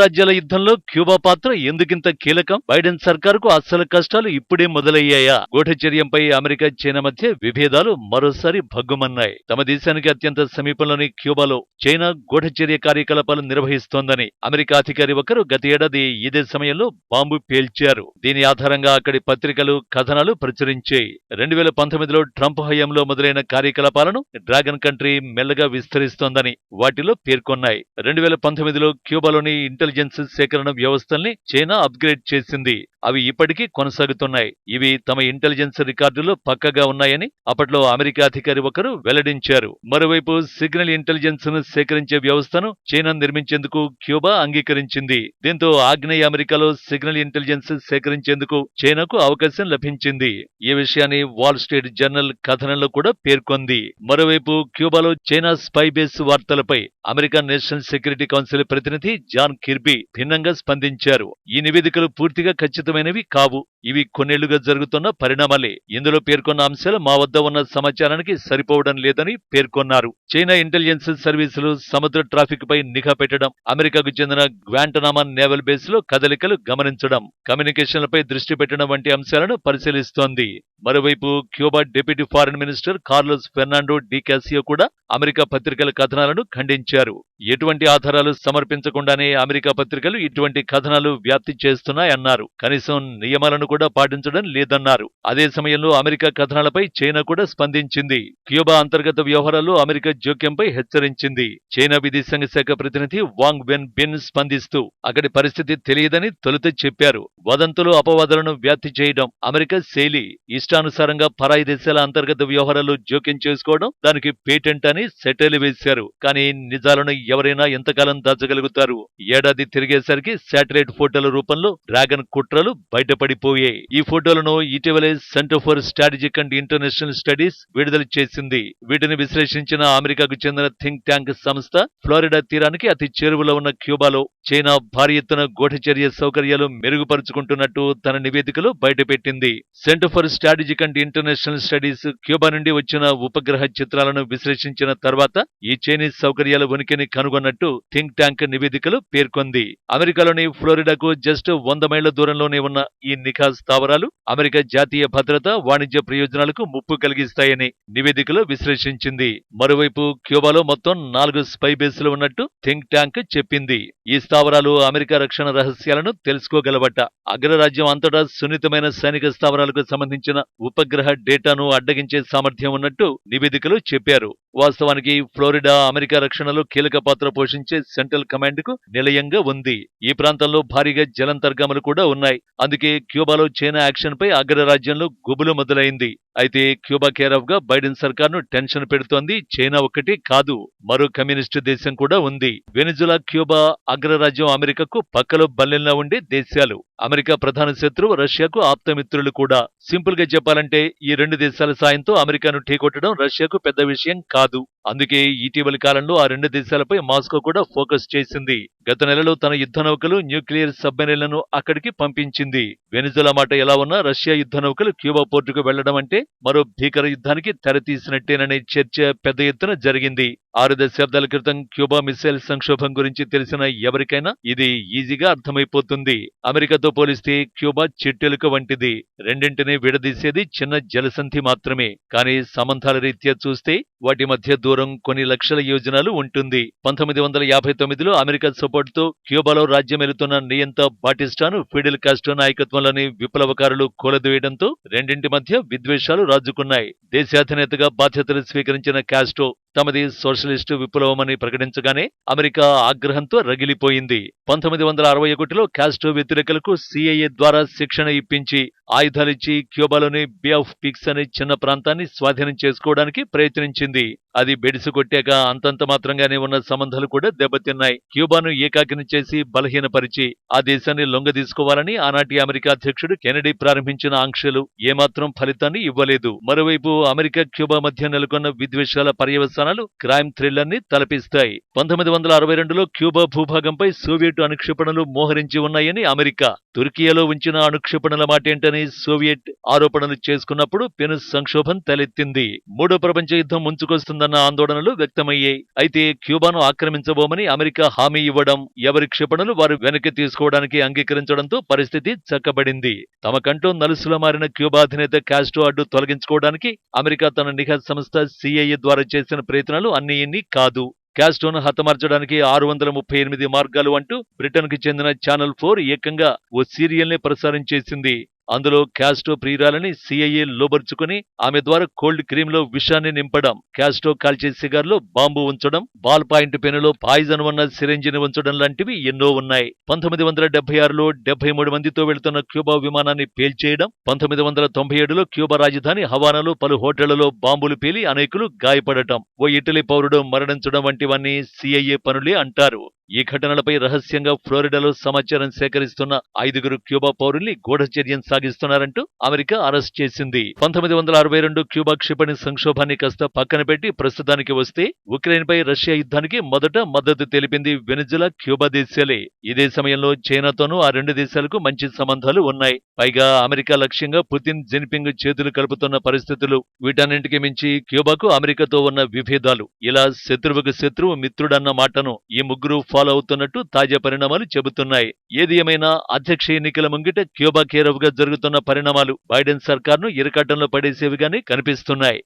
రాజ్యాల యుద్ధంలో క్యూబా పాత్ర ఎందుకింత కీలకం? బైడెన్ సర్కారుకు అస్సలు కష్టాలు ఇప్పుడే మొదలయ్యాయా? గూఢచర్యంపై అమెరికా చైనా మధ్య విభేదాలు మరోసారి భగ్గుమన్నాయి. తమ దేశానికి అత్యంత సమీపంలోని క్యూబాలో చైనా గూఢచర్య కార్యకలాపాలు నిర్వహిస్తోందని అమెరికా అధికారి ఒకరు గత ఏడాది ఇదే సమయంలో బాంబు పేల్చారు. దీని ఆధారంగా అక్కడి పత్రికలు కథనాలు ప్రచురించాయి. రెండు వేల పంతొమ్మిదిలో ట్రంప్ హయాంలో మొదలైన కార్యకలాపాలను డ్రాగన్ కంట్రీ మెల్లగా విస్తరిస్తోందని వాటిలో పేర్కొన్నాయి. రెండు వేల పంతొమ్మిదిలో క్యూబాలోని ఇంటెలిజెన్స్ సేకరణ వ్యవస్థల్ని చైనా అప్గ్రేడ్ చేసింది. అవి ఇప్పటికీ కొనసాగుతున్నాయి. ఇవి తమ ఇంటెలిజెన్స్ రికార్డులో పక్కగా ఉన్నాయని అప్పట్లో అమెరికా అధికారి ఒకరు వెల్లడించారు. మరోవైపు సిగ్నల్ ఇంటెలిజెన్స్ను సేకరించే వ్యవస్థను చైనా నిర్మించేందుకు క్యూబా అంగీకరించింది. దీంతో ఆగ్నేయ అమెరికాలో సిగ్నల్ ఇంటెలిజెన్స్ సేకరించేందుకు చైనాకు అవకాశం లభించింది. ఈ విషయాన్ని వాల్ స్ట్రీట్ జర్నల్ కథనంలో కూడా పేర్కొంది. మరోవైపు క్యూబాలో చైనా స్పై బేస్ వార్తలపై అమెరికా నేషనల్ సెక్యూరిటీ కౌన్సిల్ ప్రతినిధి జాన్ కిర్బీ భిన్నంగా స్పందించారు. ఈ నివేదికలు పూర్తిగా ఖచ్చితమైనవి కావు. ఇవి కొన్నేళ్ళుగా జరుగుతున్న పరిణామాలే. ఇందులో పేర్కొన్న అంశాలు మా వద్ద ఉన్న సమాచారానికి సరిపోవడం లేదని పేర్కొన్నారు. చైనా ఇంటెలిజెన్స్ సర్వీసులు సముద్ర ట్రాఫిక్ పై నిఘా పెట్టడం అమెరికాకు చెందిన గ్వాంటనామా నేవల్ బేస్లో కదలికలు గమనించడం కమ్యూనికేషన్లపై దృష్టి పెట్టడం వంటి అంశాలను పరిశీలిస్తోంది. మరోవైపు Cuba deputy foreign minister Carlos Fernando de Cossio కూడా అమెరికా పత్రికల కథనాలను ఖండించారు. ఎటువంటి ఆధారాలు సమర్పించకుండానే అమెరికా పత్రికలు ఇటువంటి కథనాలు వ్యాప్తి చేస్తున్నాయన్నారు. కనీసం నియమాలను కూడా పాటించడం లేదన్నారు. అదే సమయంలో అమెరికా కథనాలపై చైనా కూడా స్పందించింది. క్యూబా అంతర్గత వ్యవహారాల్లో అమెరికా జోక్యంపై హెచ్చరించింది. చైనా విదేశాంగ శాఖ ప్రతినిధి వాంగ్ వెన్ బిన్ స్పందిస్తూ అక్కడి పరిస్థితి తెలియదని తొలుత చెప్పారు. వదంతులు అపవాదాలను వ్యాప్తి చేయడం అమెరికా శైలి ఇష్టానుసారంగా పరాయి దేశాల అంతర్గత వ్యవహారాల్లో జోక్యం చేసుకోవడం దానికి పేటెంట్ అని సెటైలు వేశారు. కానీ నిజాలను ఎవరైనా ఎంతకాలం దాచగలుగుతారు? ఏడాది తిరిగేసరికి శాటిలైట్ ఫోటోల రూపంలో డ్రాగన్ కుట్రలు బయటపడిపోయాయి. ఈ ఫోటోలను ఇటీవలే centre for strategic and international studies విడుదల చేసింది. వీటిని విశ్లేషించిన అమెరికాకు చెందిన థింక్ ట్యాంక్ సంస్థ ఫ్లోరిడా తీరానికి అతి చేరువలో ఉన్న క్యూబాలో చైనా భారీ ఎత్తున గూఢచర్య సౌకర్యాలు మెరుగుపరుచుకుంటున్నట్టు తన నివేదికలో బయటపెట్టింది. Centre for strategic and international studies Cuba నుండి వచ్చిన ఉపగ్రహ చిత్రాలను విశ్లేషించిన తర్వాత ఈ చైనీస్ సౌకర్యాల ఉనికిని కనుగొన్నట్టు థింక్ ట్యాంక్ నివేదికలో పేర్కొంది. అమెరికాలోని ఫ్లోరిడాకు జస్ట్ వంద మైళ్ళ దూరంలోనే ఉన్న ఈ నిఘా స్థావరాలు అమెరికా జాతీయ భద్రత వాణిజ్య ప్రయోజనాలకు ముప్పు కలిగిస్తాయని నివేదికలో విశ్లేషించింది. మరోవైపు క్యూబాలో మొత్తం నాలుగు స్పై బేస్లు ఉన్నట్టు థింక్ ట్యాంక్ చెప్పింది. ఈ స్థావరాలు అమెరికా రక్షణ రహస్యాలను తెలుసుకోగలవట అగ్రరాజ్యం అంతటా సున్నితమైన సైనిక స్థావరాలకు సంబంధించిన ఉపగ్రహ డేటాను అడ్డగించే సామర్థ్యం ఉన్నట్టు నివేదికలు చెప్పారు. వాస్తవానికి ఫ్లోరిడా అమెరికా రక్షణలో కీలక పాత్ర పోషించే సెంట్రల్ కమాండ్కు నిలయంగా ఉంది. ఈ ప్రాంతంలో భారీగా జలంతర్గాములు కూడా ఉన్నాయి. అందుకే క్యూబాలో చైనా యాక్షన్ పై అగ్రరాజ్యంలో గుబులు మొదలైంది. అయితే క్యూబా కేర్గా బైడెన్ సర్కార్ను టెన్షన్ పెడుతోంది చైనా ఒక్కటి కాదు. మరో కమ్యూనిస్టు దేశం కూడా ఉంది. వెనిజులా క్యూబా అగ్ర రాజ్యం అమెరికాకు పక్కలో బల్లెల్లా ఉండే దేశాలు. అమెరికా ప్రధాన శత్రువు రష్యాకు ఆప్తమిత్రులు కూడా. సింపుల్గా చెప్పాలంటే ఈ రెండు దేశాల సాయంతో అమెరికాను ఢీకొట్టడం రష్యాకు పెద్ద విషయం కాదు. అందుకే ఇటీవలి కాలంలో ఆ రెండు దేశాలపై మాస్కో కూడా ఫోకస్ చేసింది. గత నెలలో తన యుద్ధ నౌకలు న్యూక్లియర్ సబ్మెరైన్లను అక్కడికి పంపించింది. వెనిజులా మాట ఎలా ఉన్నా రష్యా యుద్ధ నౌకలు క్యూబా పోర్టుకు వెళ్ళడం అంటే మరో భీకర యుద్ధానికి తెరతీసినట్టేననే చర్చ పెద్ద ఎత్తున జరిగింది. ఆరు దశాబ్దాల క్రితం క్యూబా మిసైల్ సంక్షోభం గురించి తెలిసిన ఎవరికైనా ఇది ఈజీగా అర్థమైపోతుంది. అమెరికాతో పోలిస్తే క్యూబా చిట్టెలుక వంటిది. రెండింటినీ విడదీసేది చిన్న జలసంధి మాత్రమే. కానీ సంబంధాల రీత్యా చూస్తే వాటి మధ్య దూరం కొన్ని లక్షల యోజనాలు ఉంటుంది. పంతొమ్మిది వందల యాభై తొమ్మిదిలో అమెరికా సపోర్టుతో క్యూబాలో రాజ్యమెలుతున్న నియంత బాటిస్టాను ఫిడిల్ కాస్టో నాయకత్వంలోని విప్లవకారులు కూలదోయడంతో రెండింటి మధ్య విద్వేషాలు రాజుకున్నాయి. దేశాధినేతగా బాధ్యతలు స్వీకరించిన కాస్టో తమది సోషలిస్టు విప్లవమని ప్రకటించగానే అమెరికా ఆగ్రహంతో రగిలిపోయింది. పంతొమ్మిది వందల అరవై ఒకటిలో కాస్ట్రో వ్యతిరేకలకు సిఐఏ ద్వారా శిక్షణ ఇప్పించి ఆయుధాలిచ్చి క్యూబాలోని బే ఆఫ్ పిక్స్ అనే చిన్న ప్రాంతాన్ని స్వాధీనం చేసుకోవడానికి ప్రయత్నించింది. అది బెడిసి కొట్టాక అంతంత మాత్రంగానే ఉన్న సంబంధాలు కూడా దెబ్బతిన్నాయి. క్యూబాను ఏకాకిని చేసి బలహీనపరిచి ఆ దేశాన్ని లొంగదీసుకోవాలని ఆనాటి అమెరికా అధ్యక్షుడు కెనడీ ప్రారంభించిన ఆంక్షలు ఏమాత్రం ఫలితాన్ని ఇవ్వలేదు. మరోవైపు అమెరికా క్యూబా మధ్య నెలకొన్న విద్వేషాల పర్యవసానాలు క్రైమ్ థ్రిల్లర్ని తలపిస్తాయి. పంతొమ్మిది వందల అరవై రెండులో క్యూబా భూభాగంపై సోవియట్ అనుక్షిపణలు మోహరించి ఉన్నాయని అమెరికా తుర్కియాలో ఉంచిన అనుక్షిపణల మాట ఏంటని సోవియట్ ఆరోపణలు చేసుకున్నప్పుడు పెను సంక్షోభం తలెత్తింది. మూడో ప్రపంచ యుద్ధం ముంచుకొస్తుందన్న ఆందోళనలు వ్యక్తమయ్యాయి. అయితే క్యూబాను ఆక్రమించబోమని అమెరికా హామీ ఇవ్వడం ఎవరి క్షిపణులు వారు వెనక్కి తీసుకోవడానికి అంగీకరించడంతో పరిస్థితి చక్కబడింది. తమకంటూ నలుసులో మారిన క్యూబా అధినేత కాస్ట్రో అడ్డు తొలగించుకోవడానికి అమెరికా తన నిఘా సంస్థ సిఐఏ ద్వారా చేసిన ప్రయత్నాలు అన్ని ఇన్ని కాదు. క్యాస్టోను హతమార్చడానికి ఆరు వందల ముప్పై ఎనిమిది మార్గాలు అంటూ బ్రిటన్కి చెందిన ఛానల్ ఫోర్ ఏకంగా ఓ సీరియల్ని ప్రసారం చేసింది. అందులో క్యాస్టో ప్రియురాలని సిఐఏ లోబర్చుకుని ఆమె ద్వారా కోల్డ్ క్రీమ్లో విషాన్ని నింపడం క్యాస్టో కాల్చే సిగార్లో బాంబు ఉంచడం బాల్ పాయింట్ పెనులో పాయిజన్ ఉన్న సిరంజిని ఉంచడం లాంటివి ఎన్నో ఉన్నాయి. పంతొమ్మిది వందల డెబ్బై ఆరులో డెబ్బై మూడు మందితో వెళుతున్న క్యూబా విమానాన్ని పేల్చేయడం పంతొమ్మిది వందల తొంభై ఏడులో క్యూబా రాజధాని హవానాలో పలు హోటళ్ళలో బాంబులు పేలి అనేకులు గాయపడటం ఓ ఇటలీ పౌరుడు మరణించడం వంటివన్నీ సిఐఏ పనులే అంటారు. ఈ ఘటనలపై రహస్యంగా ఫ్లోరిడాలో సమాచారం సేకరిస్తున్న ఐదుగురు క్యూబా పౌరుల్ని గూఢచర్యం సాగిస్తున్నారంటూ అమెరికా అరెస్ట్ చేసింది. పంతొమ్మిది వందల అరవై రెండు క్యూబా క్షిపణి సంక్షోభాన్ని కాస్త పక్కన పెట్టి ప్రస్తుతానికి వస్తే ఉక్రెయిన్ పై రష్యా యుద్ధానికి మొదట మద్దతు తెలిపింది వెనిజులా క్యూబా దేశాలే. ఇదే సమయంలో చైనాతోనూ ఆ రెండు దేశాలకు మంచి సంబంధాలు ఉన్నాయి. పైగా అమెరికా లక్ష్యంగా పుతిన్ జిన్పింగ్ చేతులు కలుపుతున్న పరిస్థితులు వీటన్నింటికి మించి క్యూబాకు అమెరికాతో ఉన్న విభేదాలు. ఇలా శత్రువుకు శత్రువు మిత్రుడన్న మాటను ఈ ముగ్గురు ఫాలో అవుతున్నట్టు తాజా పరిణామాలు చెబుతున్నాయి. ఏది ఏమైనా అధ్యక్ష ఎన్నికల ముంగిట క్యూబా కేరవ్గా జరుగుతున్న పరిణామాలు బైడెన్ సర్కార్ను ఇరకాటంలో పడేసేవిగానే కనిపిస్తున్నాయి.